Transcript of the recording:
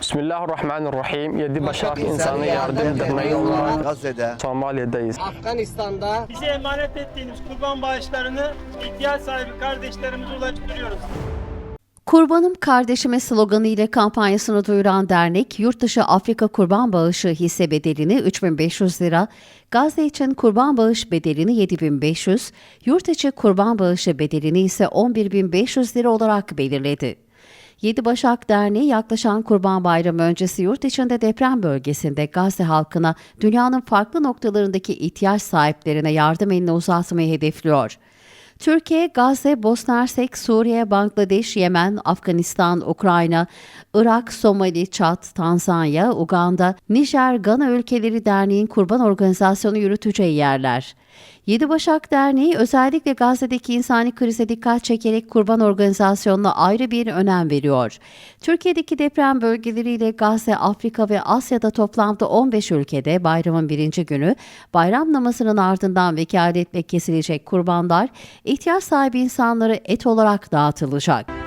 Bismillahirrahmanirrahim. Yedi Başak İnsanı Yardım Derneği olarak Gazze'de Somali'deyiz. Afganistan'da Bize emanet ettiğiniz kurban bağışlarını ihtiyaç sahibi kardeşlerimize ulaştırıyoruz. Kurbanım Kardeşime sloganı ile kampanyasını duyuran dernek, yurtdışı Afrika kurban bağışı hisse bedelini 3500 lira, Gazze için kurban bağış bedelini 7500, yurt içi kurban bağışı bedelini ise 11500 lira olarak belirledi. Yedi Başak Derneği yaklaşan Kurban Bayramı öncesi yurt içinde deprem bölgesinde Gazze halkına dünyanın farklı noktalarındaki ihtiyaç sahiplerine yardım elini uzatmayı hedefliyor. Türkiye, Gazze, Bosna Hersek, Suriye, Bangladeş, Yemen, Afganistan, Ukrayna, Irak, Somali, Çat, Tanzanya, Uganda, Nijer, Gana ülkeleri derneğin kurban organizasyonu yürüteceği yerler. Yedi Başak Derneği özellikle Gazze'deki insani krize dikkat çekerek kurban organizasyonuna ayrı bir önem veriyor. Türkiye'deki deprem bölgeleriyle Gazze, Afrika ve Asya'da toplamda 15 ülkede bayramın birinci günü bayram namazının ardından vekaletle kesilecek kurbanlar ihtiyaç sahibi insanlara et olarak dağıtılacak.